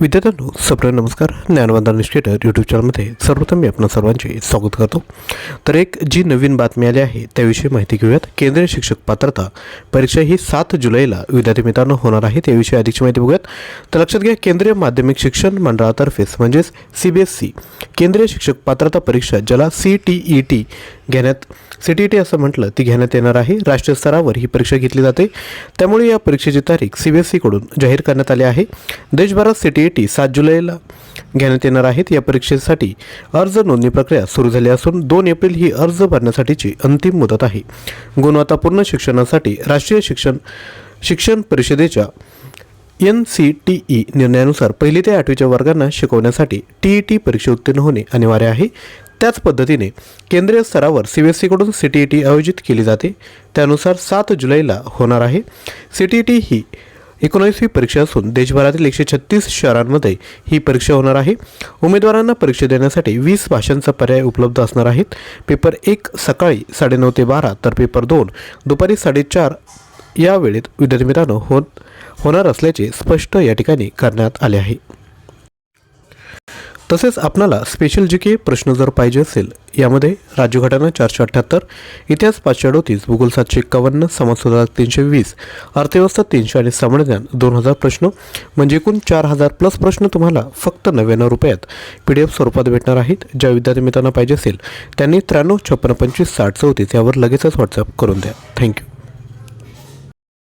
विद्यार्थ्यांनो सप्र नमस्कार. ज्ञानवंदन निष्ठेटर यूट्यूब चॅनलमध्ये सर्वप्रथम मी आपण सर्वांचे स्वागत करतो. तर एक जी नवीन बातमी आली आहे त्याविषयी माहिती घेऊयात. केंद्रीय शिक्षक पात्रता परीक्षा ही सात जुलैला विद्यार्थी मित्रांनो होणार आहे त्याविषयी अधिकची माहिती बघूयात. तर लक्षात घ्या केंद्रीय माध्यमिक शिक्षण मंडळातर्फेच म्हणजेच सी बी एस सी केंद्रीय शिक्षक पात्रता परीक्षा ज्याला सी टी ई टी घेण्यात सी टी ई टी असं म्हटलं ती घेण्यात येणार आहे. राष्ट्रीय स्तरावर ही परीक्षा घेतली जाते. त्यामुळे या परीक्षेची तारीख सी बी एस सीकडून जाहीर करण्यात आली आहे. देशभरात सी टी ई टी सात जुलैला घेण्यात येणार आहेत. या परीक्षेसाठी अर्ज नोंदणी प्रक्रिया सुरू झाली असून दोन एप्रिल ही अर्ज भरण्यासाठीची अंतिम मुदत आहे. गुणवत्तापूर्ण शिक्षणासाठी राष्ट्रीय शिक्षण शिक्षण परिषदेच्या एन सी टी ई निर्णयानुसार पहिली ते आठवीच्या वर्गांना शिकवण्यासाठी टी ई टी परीक्षा उत्तीर्ण होणे अनिवार्य आहे. त्याच पद्धतीने केंद्रीय स्तरावर सी बी एस सीकडून सी टी ई टी आयोजित केली जाते. त्यानुसार सात जुलैला होणार आहे. सी टी ई टी ही एकोणीसवी परीक्षा असून देशभरातील एकशे छत्तीस शहरांमध्ये ही परीक्षा होणार आहे. उमेदवारांना परीक्षा देण्यासाठी वीस भाषांचा पर्याय उपलब्ध असणार आहेत. पेपर एक सकाळी साडेनऊ ते बारा तर पेपर दोन दुपारी साडेचार या वेळेत विद्यार्थी मित्रांनो होत होणार असल्याचे स्पष्ट या ठिकाणी करण्यात आले आहे. तसेच आपणाला स्पेशल जी के प्रश्न जर पाहिजे असेल यामध्ये राज्यघटना चारशे अठ्ठ्याहत्तर इतिहास पाचशे अडोतीस भूगोल सातशे एक्कावन्न समाजसुधार तीनशे वीस अर्थव्यवस्था तीनशे आणि सामान्यज्ञान दोन हजार प्रश्न म्हणजे एकूण चार हजार प्लस प्रश्न तुम्हाला फक्त नव्याण्णव रुपयात पी डी एफ स्वरूपात भेटणार आहेत. ज्या विद्यार्थी मित्रांना पाहिजे असेल त्यांनी त्र्याण्णव छप्पन्न पंचवीस साठ चौतीस यावर लगेचच व्हॉट्सअप करून द्या. थँक्यू